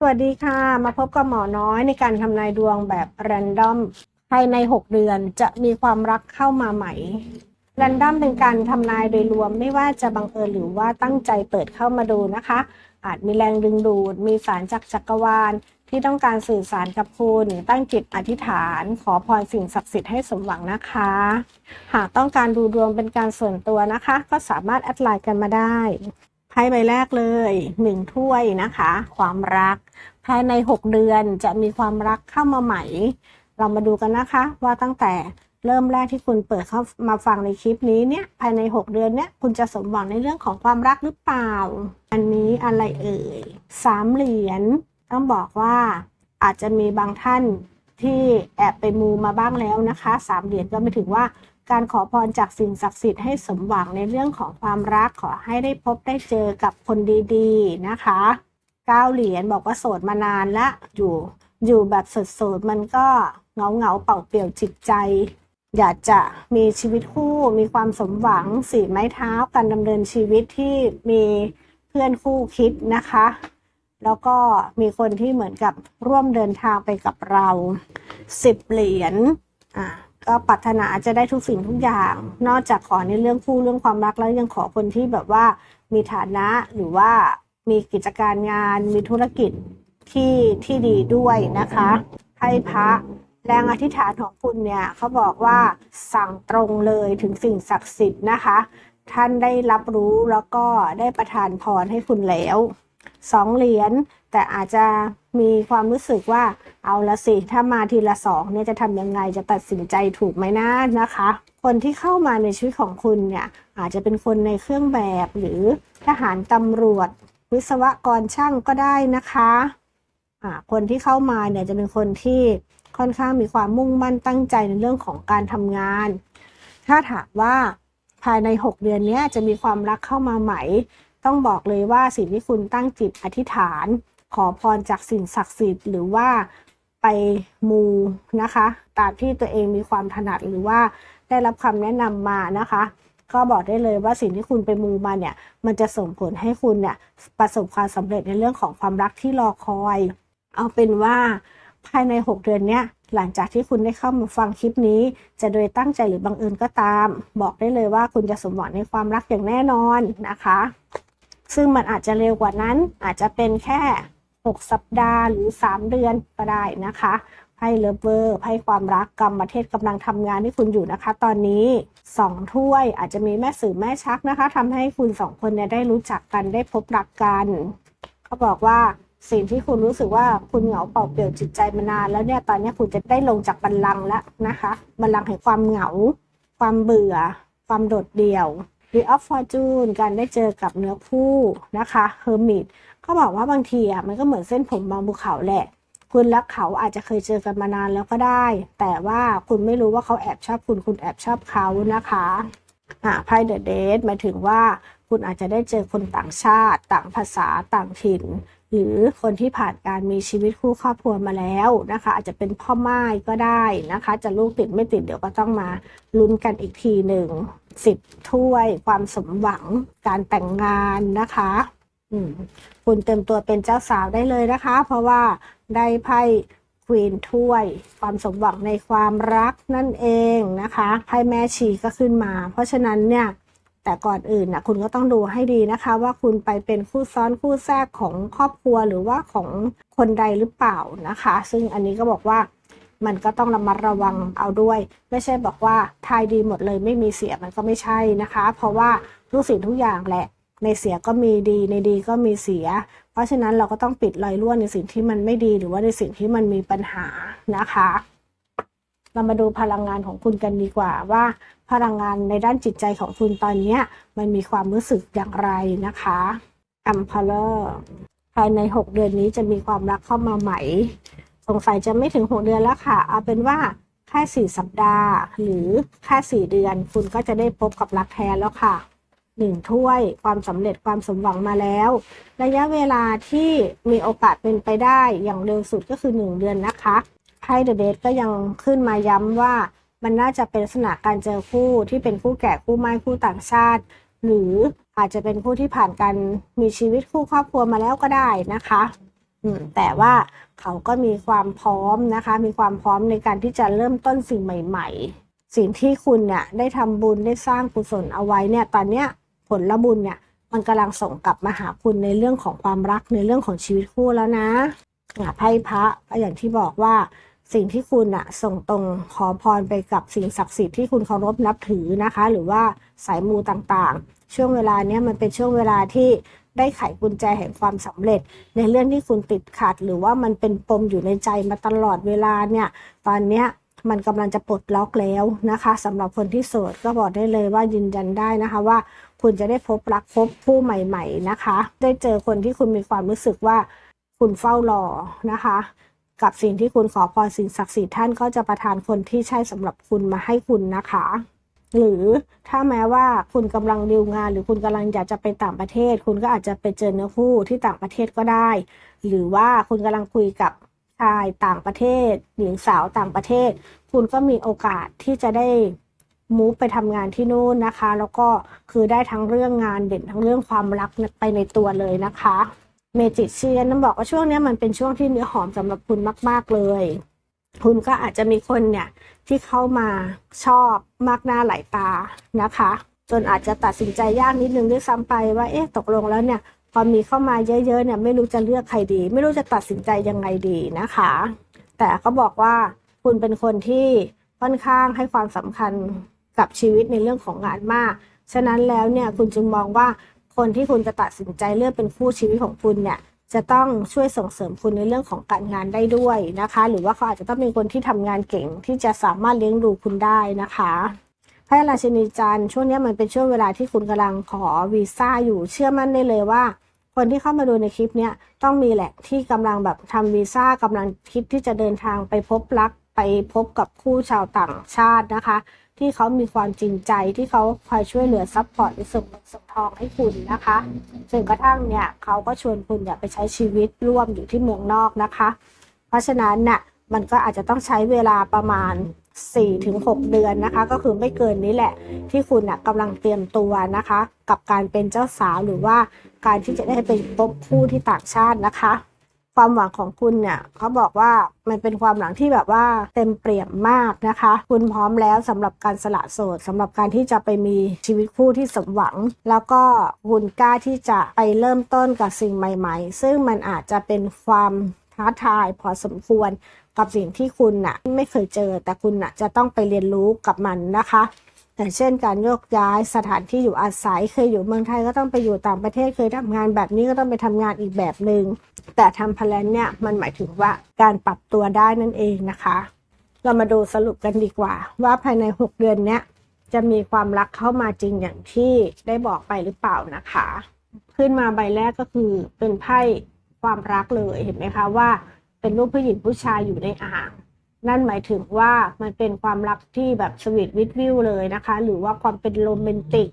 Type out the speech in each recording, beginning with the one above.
สวัสดีค่ะ มาพบกับหมอน้อยในการทำนายดวงแบบแรนดอมภายใน 6 เดือนจะมีความรักเข้ามาใหม่แรนดอมเป็นการทำนายโดยรวมไม่ว่าจะบังเอิญหรือว่าตั้งใจเปิดเข้ามาดูนะคะ อาจมีแรงดึงดูด มีสารจากจักรวาล ที่ต้องการสื่อสารกับคุณตั้งจิตอธิษฐาน ขอพรสิ่งศักดิ์สิทธิ์ให้สมหวังนะคะ หากต้องการดูดวงเป็นการส่วนตัวนะคะ ก็สามารถแอดไลน์กันมาได้ พ่ใบแรกเลยหนึ่งถ้วยนะคะ ความรัก ภายใน 6 เดือนจะมีความรักเข้ามาใหม่ เรามาดูกันนะคะ ว่าตั้งแต่เริ่มแรกที่คุณเปิดเข้ามาฟังในคลิปนี้เนี่ยภายใน 6 เดือนเนี่ยคุณจะสมหวังในเรื่องของความรักหรือเปล่า อันนี้อะไรเอ่ยสามเหรียญต้องบอกว่าอาจจะมีบางท่านที่แอบไปมูมาบ้างแล้วนะคะสามเหรียญก็ไม่ถึงว่า การขอพรจากสิ่งศักดิ์สิทธิ์ให้สมหวังในเรื่องของความรักขอให้ได้พบได้เจอกับคนดีๆนะคะเก้าเหรียญบอกว่าโสดมานานละอยู่อยู่แบบโสดๆมันก็เหงาเงาเป่าเปลี่ยวจิตใจ อยากจะมีชีวิตคู่มีความสมหวังสี่ไม้เท้าการดำเนินชีวิตที่มีเพื่อนคู่คิดนะคะ แล้วก็มีคนที่เหมือนกับร่วมเดินทางไปกับเราสิบเหรียญอะ ก็ปรารถนาจะได้ทุกสิ่งทุกอย่าง นอกจากขอในเรื่องคู่เรื่องความรักแล้วยังขอคนที่แบบว่ามีฐานะหรือว่ามีกิจการงานมีธุรกิจที่ที่ดีด้วยนะคะให้พระแรงอธิษฐานของคุณเนี่ยเขาบอกว่าสั่งตรงเลยถึงสิ่งศักดิ์สิทธิ์นะคะ ท่านได้รับรู้แล้วก็ได้ประทานพรให้คุณแล้วสองเหรียญ แต่อาจจะมีความรู้สึกว่าเอาละสิ ถ้ามาทีละสองเนี่ยจะทำยังไงจะตัดสินใจถูกไหมนะนะคะ คนที่เข้ามาในชีวิตของคุณเนี่ยอาจจะเป็นคนในเครื่องแบบหรือทหารตำรวจ วิศวกรช่างก็ได้นะคะอ่าคนที่เข้ามาเนี่ยจะเป็นคนที่ค่อนข้างมีความมุ่งมั่นตั้งใจในเรื่องของการทำงาน ถ้าถามว่าภายใน 6 เดือนนี้จะมีความรักเข้ามาไหม ต้องบอกเลยว่าสิ่งที่คุณตั้งจิตอธิษฐาน ขอพรจากสิ่งศักดิ์สิทธิ์หรือว่าไปมูนะคะตามที่ตัวเองมีความถนัดหรือว่าได้รับคำแนะนำมานะคะ ก็บอกได้เลยว่าสิ่งที่คุณไปมูมาเนี่ย มันจะส่งผลให้คุณเนี่ยประสบความสำเร็จในเรื่องของความรักที่รอคอย เอาเป็นว่าภายใน 6 เดือนเนี้ยหลังจากที่คุณได้เข้ามาฟังคลิปนี้ จะโดยตั้งใจหรือบังเอิญก็ตาม บอกได้เลยว่าคุณจะสมหวังในความรักอย่างแน่นอนนะคะ ซึ่งมันอาจจะเร็วกว่านั้นอาจจะเป็นแค่ 6 สัปดาห์หรือ 3 เดือนก็ได้นะคะไพ่เลิฟเวอร์ไพ่ความรักกรรมประเทศกำลังทำงานที่คุณอยู่นะคะ ตอนนี้ 2 ถ้วยอาจจะมีแม่สื่อแม่ชักนะคะทำให้คุณสองคนเนี่ยได้รู้จักกันได้พบรักกัน เขาบอกว่าสิ่งที่คุณรู้สึกว่าคุณเหงาเปล่าเปลี่ยวจิตใจมานานแล้วเนี่ยตอนนี้คุณจะได้ลงจากบัลลังก์แล้วนะคะบัลลังก์แห่งความเหงา ความเบื่อ ความโดดเดี่ยว The of Fortune การได้เจอกับเนื้อคู่นะคะ Hermit เขาบอกว่าบางทีอะมันก็เหมือนเส้นผมบางภูเขาแหละ คุณและเขาอาจจะเคยเจอกันมานานแล้วก็ได้ แต่ว่าคุณไม่รู้ว่าเขาแอบชอบคุณคุณแอบชอบเขานะคะอ่าไพ่เดอะเดทหมายถึงว่าคุณอาจจะได้เจอคนต่างชาติ ต่างภาษาต่างถิ่น หรือคนที่ผ่านการมีชีวิตคู่ครอบครัวมาแล้วนะคะ อาจจะเป็นพ่อไม้ก็ได้นะคะ จะลูกติดไม่ติดเดี๋ยวก็ต้องมาลุ้นกันอีกทีหนึ่งสิบถ้วย ความสมหวังการแต่งงานนะคะ คุณเต็มตัวเป็นเจ้าสาวได้เลยนะคะ เพราะว่าได้ไพ่ควีนถ้วย ความสมหวังในความรักนั่นเองนะคะไพ่แม่ชีก็ขึ้นมา เพราะฉะนั้นเนี่ยแต่ก่อนอื่นนะคุณก็ต้องดูให้ดีนะคะ ว่าคุณไปเป็นคู่ซ้อนคู่แทรกของครอบครัวหรือว่าของคนใดหรือเปล่านะคะ ซึ่งอันนี้ก็บอกว่ามันก็ต้องระมัดระวังเอาด้วย ไม่ใช่บอกว่าทายดีหมดเลยไม่มีเสียมันก็ไม่ใช่นะคะ เพราะว่าทุกสิ่งทุกอย่างแหละ ในเสียก็มีดีในดีก็มีเสีย เพราะฉะนั้นเราก็ต้องปิดรอยรั่วในสิ่งที่มันไม่ดีหรือว่าในสิ่งที่มันมีปัญหานะคะ เรามาดูพลังงานของคุณกันดีกว่าว่า พลังงานในด้านจิตใจของคุณตอนนี้มันมีความรู้สึกอย่างไรนะคะ a m p e r o r ภายใน 6 เดือนนี้จะมีความรักเข้ามาใหม่สงสัยจะไม่ถึง 6 เดือนแล้วค่ะ เอาเป็นว่าแค่ 4 สัปดาห์ หรือแค่ 4 เดือน คุณก็จะได้พบกับรักแท้แล้วค่ะ หนึ่งถ้วยความสำเร็จความสมหวังมาแล้ว ระยะเวลาที่มีโอกาสเป็นไปได้อย่างเร็วสุดก็คือ 1 เดือนนะคะไพ่เดอะเดทก็ยังขึ้นมาย้ำว่ามันน่าจะเป็นลักษณะการเจอคู่ที่เป็นคู่แก่คู่ไม้คู่ต่างชาติ หรืออาจจะเป็นคู่ที่ผ่านการมีชีวิตคู่ครอบครัวมาแล้วก็ได้นะคะแต่ว่าเขาก็มีความพร้อมนะคะ มีความพร้อมในการที่จะเริ่มต้นสิ่งใหม่ ๆ สิ่งที่คุณเนี่ยได้ทำบุญได้สร้างกุศลเอาไว้เนี่ยตอนเนี้ย ผลบุญเนี่ยมันกำลังส่งกลับมาหาคุณในเรื่องของความรักในเรื่องของชีวิตคู่แล้วนะอะไพ่พระก็อย่างที่บอกว่าสิ่งที่คุณอะส่งตรงขอพรไปกับสิ่งศักดิ์สิทธิ์ที่คุณเคารพนับถือนะคะ หรือว่าสายมูต่างๆ ช่วงเวลาเนี้ยมันเป็นช่วงเวลาที่ได้ไขกุญแจแห่งความสำเร็จ ในเรื่องที่คุณติดขัด หรือว่ามันเป็นปมอยู่ในใจมาตลอดเวลาเนี่ย ตอนเนี้ย มันกำลังจะปลดล็อกแล้วนะคะสำหรับคนที่โสดก็บอกได้เลยว่ายืนยันได้นะคะว่าคุณจะได้พบรักพบผู้ใหม่ ๆนะคะ ได้เจอคนที่คุณมีความรู้สึกว่าคุณเฝ้ารอนะคะ กับสิ่งที่คุณขอพรสิ่งศักดิ์สิทธิ์ท่านก็จะประทานคนที่ใช่สำหรับคุณมาให้คุณนะคะ หรือถ้าแม้ว่าคุณกำลังดีลงาน หรือคุณกำลังอยากจะไปต่างประเทศ คุณก็อาจจะไปเจอเนื้อคู่ที่ต่างประเทศก็ได้ หรือว่าคุณกำลังคุยกับ ชายต่างประเทศ หญิงสาวต่างประเทศ คุณก็มีโอกาสที่จะได้มูฟไปทำงานที่นู่นนะคะ แล้วก็คือได้ทั้งเรื่องงานเด่นทั้งเรื่องความรักไปในตัวเลยนะคะเมจิเชียนนั้นบอกว่าช่วงนี้มันเป็นช่วงที่เนื้อหอมสำหรับคุณมาก ๆเลย คุณก็อาจจะมีคนเนี่ยที่เข้ามาชอบมากหน้าหลายตานะคะ จนอาจจะตัดสินใจยากนิดนึงด้วยซ้ำไปว่าเอ๊ะตกลงแล้วเนี่ย พอมีเข้ามาเยอะๆเนี่ยไม่รู้จะเลือกใครดี ไม่รู้จะตัดสินใจยังไงดีนะคะ แต่เขาบอกว่าคุณเป็นคนที่ค่อนข้างให้ความสำคัญกับชีวิตในเรื่องของงานมาก ฉะนั้นแล้วเนี่ยคุณจึงมองว่าคนที่คุณจะตัดสินใจเลือกเป็นคู่ชีวิตของคุณเนี่ยจะต้องช่วยส่งเสริมคุณในเรื่องของการงานได้ด้วยนะคะ หรือว่าเขาอาจจะต้องเป็นคนที่ทำงานเก่งที่จะสามารถเลี้ยงดูคุณได้นะคะ พระราชินีจันทร์ช่วงนี้มันเป็นช่วงเวลาที่คุณกำลังขอวีซ่าอยู่เชื่อมั่นได้เลยว่า คนที่เข้ามาดูในคลิปเนี้ยต้องมีแหละที่กำลังแบบทำวีซ่ากำลังคิดที่จะเดินทางไปพบรักไปพบกับคู่ชาวต่างชาตินะคะ ที่เขามีความจริงใจที่เขาคอยช่วยเหลือซัพพอร์ตในส่งส่งทองให้คุณนะคะจนกระทั่งเนี่ยเขาก็ชวนคุณเนี่ยไปใช้ชีวิตร่วมอยู่ที่เมืองนอกนะคะ เพราะฉะนั้นน่ะมันก็อาจจะต้องใช้เวลาประมาณ 4-6 เดือนนะคะ ก็คือไม่เกินนี้แหละ ที่คุณนะกำลังเตรียมตัวนะคะ กับการเป็นเจ้าสาวหรือว่าการที่จะได้ไปพบคู่ที่ต่างชาตินะคะ ความหวังของคุณเนี่ยเขาบอกว่ามันเป็นความหวังที่แบบว่าเต็มเปี่ยมมากนะคะ คุณพร้อมแล้วสำหรับการสละโสดสำหรับการที่จะไปมีชีวิตคู่ที่สมหวัง แล้วก็คุณกล้าที่จะไปเริ่มต้นกับสิ่งใหม่ ๆ ซึ่งมันอาจจะเป็นความท้าทายพอสมควร กับสิ่งที่คุณน่ะไม่เคยเจอ แต่คุณน่ะจะต้องไปเรียนรู้กับมันนะคะอย่างเช่นการโยกย้ายสถานที่อยู่อาศัยเคยอยู่เมืองไทยก็ต้องไปอยู่ต่างประเทศเคยทำงานแบบนี้ก็ต้องไปทำงานอีกแบบหนึง่งแต่ทำพลันเนี่ยมันหมายถึงว่าการปรับตัวได้นั่นเองนะคะ เรามาดูสรุปกันดีกว่า ว่าภายใน 6 เดือนเนี้ยจะมีความรักเข้ามาจริงอย่างที่ได้บอกไปหรือเปล่านะคะ ขึ้นมาใบแรกก็คือเป็นไพ่ความรักเลยเห็นไหมคะว่า เป็นรูปผู้หญิงผู้ชายอยู่ในอ่าง นั่นหมายถึงว่ามันเป็นความรักที่แบบสวีทวิทวิวเลยนะคะ หรือว่าความเป็นโรแมนติก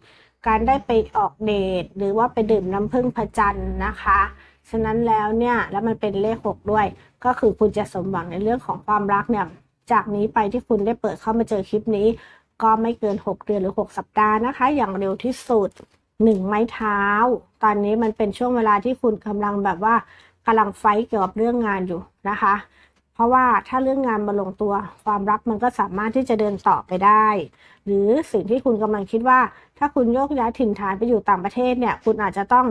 การได้ไปออกเดท หรือว่าไปดื่มน้ำผึ้งพระจันทร์นะคะฉะนั้นแล้วเนี่ยแล้วมันเป็นเลขหกด้วย ก็คือคุณจะสมหวังในเรื่องของความรักเนี่ยจากนี้ไปที่คุณได้เปิดเข้ามาเจอคลิปนี้ ก็ไม่เกิน 6 เดือนหรือ 6 สัปดาห์นะคะ อย่างเร็วที่สุด 1 ไม้เท้า ตอนนี้มันเป็นช่วงเวลาที่คุณกำลังแบบว่า กำลังไฟเกี่ยวกับเรื่องงานอยู่นะคะ เพราะว่าถ้าเรื่องงานมาลงตัว ความรักมันก็สามารถที่จะเดินต่อไปได้ หรือสิ่งที่คุณกำลังคิดว่า ถ้าคุณโยกย้ายถิ่นฐานไปอยู่ต่างประเทศเนี่ย คุณอาจจะต้อง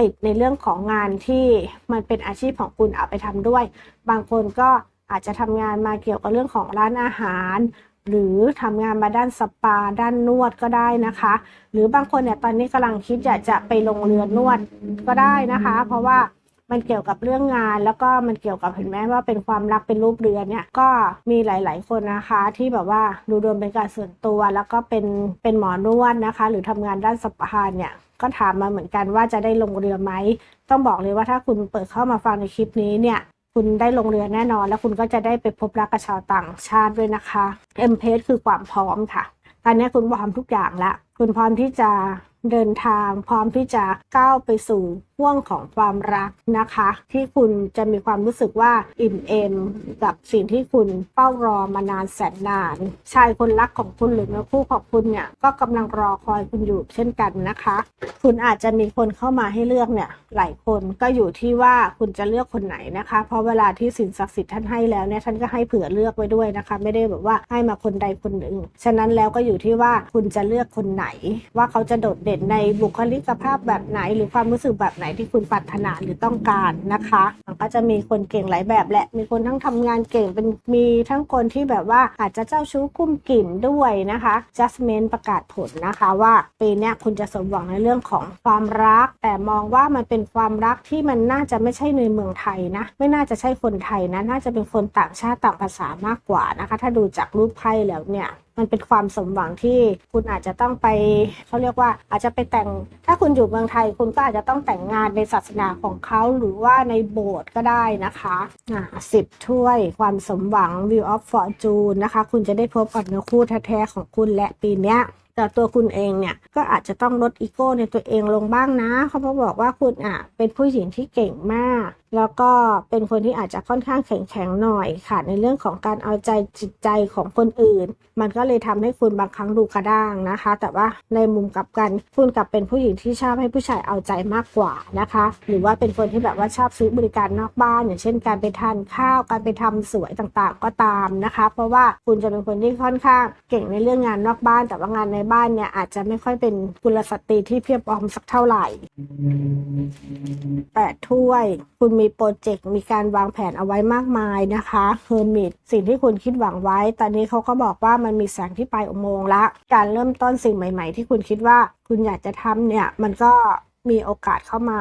ติดในเรื่องของงานที่มันเป็นอาชีพของคุณเอาไปทำด้วย บางคนก็อาจจะทำงานมาเกี่ยวกับเรื่องของร้านอาหาร หรือทำงานมาด้านสปา ด้านนวดก็ได้นะคะ หรือบางคนเนี่ยตอนนี้กำลังคิดอยากจะไปลงเรือนวดก็ได้นะคะ เพราะว่า มันเกี่ยวกับเรื่องงาน แล้วก็มันเกี่ยวกับเห็นไหมว่าเป็นความรักเป็นรูปเรือนเนี่ยก็มีหลาย ๆ คนนะคะที่แบบว่าดูดวงเป็นการส่วนตัว แล้วก็เป็นเป็นหมอนวดนะคะ หรือทำงานด้านสปาเนี่ยก็ถามมาเหมือนกันว่าจะได้ลงเรือไหม ต้องบอกเลยว่าถ้าคุณเปิดเข้ามาฟังในคลิปนี้เนี่ยคุณได้ลงเรือแน่นอน แล้วคุณก็จะได้ไปพบรักกับชาวต่างชาติด้วยนะคะเอ็มเพสคือความพร้อมค่ะตอนนี้คุณพร้อมทุกอย่างละ คุณพร้อมที่จะเดินทาง พร้อมที่จะก้าวไปสู่ ห่วงของความรักนะคะ ที่คุณจะมีความรู้สึกว่าอิ่มเอมกับสิ่งที่คุณเฝ้ารอมานานแสนนาน ชายคนรักของคุณหรือเนื้อคู่ของคุณเนี่ยก็กำลังรอคอยคุณอยู่เช่นกันนะคะ คุณอาจจะมีคนเข้ามาให้เลือกเนี่ยหลายคนก็อยู่ที่ว่าคุณจะเลือกคนไหนนะคะ เพราะเวลาที่สิ่งศักดิ์สิทธิ์ท่านให้แล้วเนี่ยท่านก็ให้เผื่อเลือกไว้ด้วยนะคะ ไม่ได้แบบว่าให้มาคนใดคนหนึ่ง ฉะนั้นแล้วก็อยู่ที่ว่าคุณจะเลือกคนไหน ว่าเขาจะโดดเด่นในบุคลิกภาพแบบไหน หรือความรู้สึกแบบไหนที่คุณปรารถนาหรือต้องการนะคะมันก็จะมีคนเก่งหลายแบบแหละมีคนทั้งทำงานเก่งเป็นมีทั้งคนที่แบบว่าอาจจะเจ้าชู้กุ้มกิ่มด้วยนะคะ Justment ประกาศผลนะคะว่าปีนี้คุณจะสมหวังในเรื่องของความรัก แต่มองว่ามันเป็นความรักที่มันน่าจะไม่ใช่ในเมืองไทยนะ ไม่น่าจะใช่คนไทยนะ น่าจะเป็นคนต่างชาติต่างภาษามากกว่านะคะ ถ้าดูจากรูปไพ่แล้วเนี่ยมันเป็นความสมหวังที่คุณอาจจะต้องไปเขาเรียกว่าอาจจะไปแต่ง ถ้าคุณอยู่เมืองไทย คุณก็อาจจะต้องแต่งงานในศาสนาของเขาหรือว่าในโบสถ์ก็ได้นะคะอ่าสิบถ้วยความสมหวัง View of Fortune นะคะ คุณจะได้พบกับเนื้อคู่แท้ๆของคุณและปีเนี้ยแต่ตัวคุณเองเนี่ยก็อาจจะต้องลดอีโก้ในตัวเองลงบ้างนะ เขาบอกว่าคุณอะเป็นผู้หญิงที่เก่งมาก แล้วก็เป็นคนที่อาจจะค่อนข้างแข็งแข็งหน่อยค่ะ ในเรื่องของการเอาใจจิตใจของคนอื่น มันก็เลยทำให้คุณบางครั้งดูกระด้างนะคะ แต่ว่าในมุมกลับกันคุณกลับเป็นผู้หญิงที่ชอบให้ผู้ชายเอาใจมากกว่านะคะ หรือว่าเป็นคนที่แบบว่าชอบซื้อบริการนอกบ้าน อย่างเช่น การไปทานข้าวการไปทำสวยต่างๆ ก็ตามนะคะ เพราะว่าคุณจะเป็นคนที่ค่อนข้างเก่งในเรื่องงานนอกบ้าน แต่ว่างานในบ้านเนี่ยอาจจะไม่ค่อยเป็นกุลสตรีที่เพียบพร้อมสักเท่าไหร่แปดถ้วยคุณมีีโปรเจกต์มีการวางแผนเอาไว้มากมายนะคะเฮอร์มิตสิ่งที่คุณคิดหวังไว้ ตอนนี้เขาก็บอกว่ามันมีแสงที่ปลายอุโมงค์ละ การเริ่มต้นสิ่งใหม่ ๆ ที่คุณคิดว่าคุณอยากจะทำเนี่ยมันก็มีโอกาสเข้ามา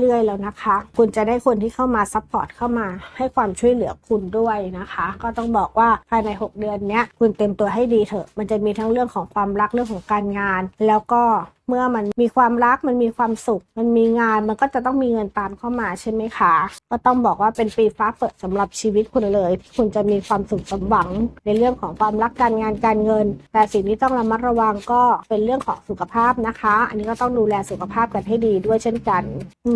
เรื่อยๆ แล้วนะคะ คุณจะได้คนที่เข้ามาซัพพอร์ตเข้ามาให้ความช่วยเหลือคุณด้วยนะคะ ก็ต้องบอกว่าภายใน 6 เดือนเนี้ยคุณเต็มตัวให้ดีเถอะ มันจะมีทั้งเรื่องของความรักเรื่องของการงาน แล้วก็เมื่อมันมีความรักมันมีความสุข มันมีงานมันก็จะต้องมีเงินตามเข้ามาใช่ไหมคะ ก็ต้องบอกว่าเป็นปีฟ้าเปิดสำหรับชีวิตคุณเลย คุณจะมีความสุขสมหวัง ในเรื่องของความรักการงานการเงิน แต่สิ่งที่ต้องระมัดระวังก็เป็นเรื่องของสุขภาพนะคะ อันนี้ก็ต้องดูแลสุขภาพกันให้ดีด้วยเช่นกัน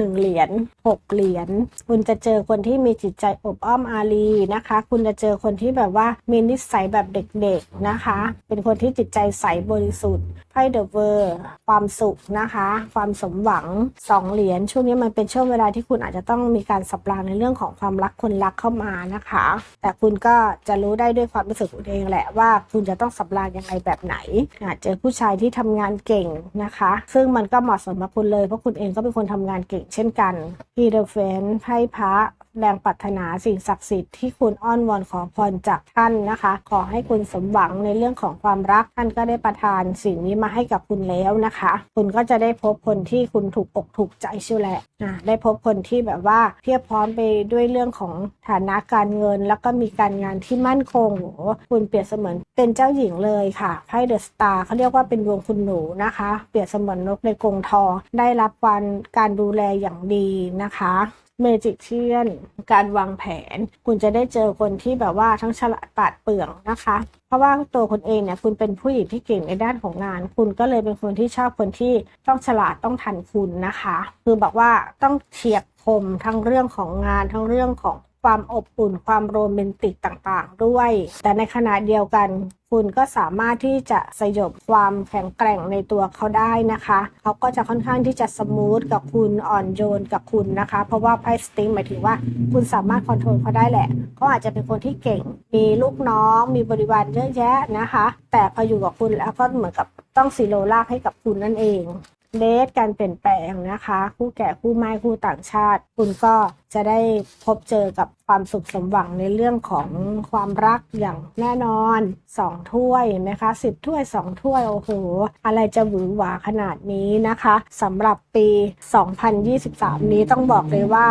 1เหรียญ6เหรียญคุณจะเจอคนที่มีจิตใจอบอ้อมอารีนะคะ คุณจะเจอคนที่แบบว่ามีนิสัยแบบเด็กๆนะคะ เป็นคนที่จิตใจใสบริสุทธิ์ไพ่เดอะเวอร์ความสุขนะคะ ความสมหวัง2เหรียญช่วงนี้มันเป็นช่วงเวลาที่คุณอาจจะต้องมีการสับรางในเรื่องของความรักคนรักเข้ามานะคะ แต่คุณก็จะรู้ได้ด้วยความรู้สึกตัวเองแหละว่าคุณจะต้องสับรางยังไงแบบไหนอาจเจอผู้ชายที่ทำงานเก่งนะคะ ซึ่งมันก็เหมาะสมกับคุณเลยเพราะคุณเองก็เป็นคนทำงานเก่งเช่นกันฮีเดเฟนไพ่พระ แรงปรารถนาสิ่งศักดิ์สิทธิ์ที่คุณอ้อนวอนขอพรจากท่านนะคะ ขอให้คุณสมหวังในเรื่องของความรักท่านก็ได้ประทานสิ่งนี้มาให้กับคุณแล้วนะคะ คุณก็จะได้พบคนที่คุณถูกอกถูกใจชียวแหละอะได้พบคนที่แบบว่าเพียบพร้อมไปด้วยเรื่องของฐานะการเงิน แล้วก็มีการงานที่มั่นคงโหคุณเปรียบเสมือนเป็นเจ้าหญิงเลยค่ะไพ่เดอะสตาร์เขาเรียกว่าเป็นดวงคุณหนูนะคะ เปรียบเสมือนนกในกรงทองได้รับการการดูแลอย่างดีนะคะ เมจิกเชียนการวางแผน คุณจะได้เจอคนที่แบบว่าทั้งฉลาดปาดเปลืองนะคะ เพราะว่าตัวคุณเองเนี่ยคุณเป็นผู้หญิงที่เก่งในด้านของงาน คุณก็เลยเป็นคนที่ชอบคนที่ต้องฉลาดต้องทันคุณนะคะ คือบอกว่าต้องเฉียบคมทั้งเรื่องของงานทั้งเรื่องของ ความอบอุ่นความโรแมนติกต่างๆ ด้วย แต่ในขณะเดียวกัน คุณก็สามารถที่จะสยบความแข็งแกร่งในตัวเขาได้นะคะเขาก็จะค่อนข้างที่จะสมูทกับคุณอ่อนโยนกับคุณนะคะ เพราะว่าไพ่สติงหมายถึงว่าคุณสามารถคอนโทรลเขาได้แหละเขาอาจจะเป็นคนที่เก่ง มีลูกน้อง มีบริวารเยอะแยะนะคะ แต่พออยู่กับคุณแล้วก็เหมือนกับต้องสีโลลาภให้กับคุณนั่นเอง เดทการเปลี่ยนแปลงนะคะ คู่แก่คู่ไม้คู่ต่างชาติ คุณก็จะได้พบเจอกับความสุขสมหวังในเรื่องของความรักอย่างแน่นอน 2 ถ้วยเห็นไหมคะ 10 ถ้วย 2 ถ้วย โอ้โห อะไรจะหวือหวาขนาดนี้นะคะสำหรับปี 2023 นี้ต้องบอกเลยว่า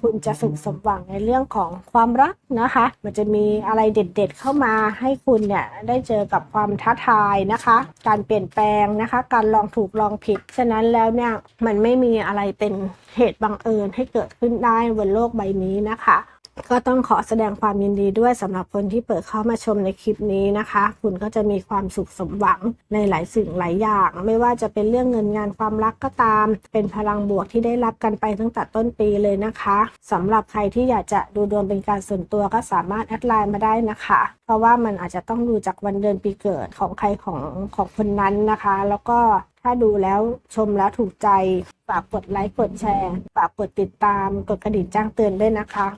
คุณจะสุขสมหวังในเรื่องของความรักนะคะ มันจะมีอะไรเด็ดๆเข้ามาให้คุณเนี่ยได้เจอกับความท้าทายนะคะ การเปลี่ยนแปลงนะคะ การลองถูกลองผิดฉะนั้นแล้วเนี่ยมันไม่มีอะไรเป็นเหตุบังเอิญให้เกิดขึ้นได้บนโลกใบนี้นะคะ ก็ต้องขอแสดงความยินดีด้วยสำหรับคนที่เปิดเข้ามาชมในคลิปนี้นะคะ คุณก็จะมีความสุขสมหวังในหลายสิ่งหลายอย่าง ไม่ว่าจะเป็นเรื่องเงินงานความรักก็ตาม เป็นพลังบวกที่ได้รับกันไปตั้งแต่ต้นปีเลยนะคะสำหรับใครที่อยากจะดูดวงเป็นการส่วนตัวก็สามารถแอดไลน์มาได้นะคะ เพราะว่ามันอาจจะต้องดูจากวันเดือนปีเกิดของใครของของคนนั้นนะคะ แล้วก็ ถ้าดูแล้วชมแล้วถูกใจ ฝากกดไลค์กดแชร์ ฝากกดติดตาม กดกระดิ่งแจ้งเตือนด้วยนะคะ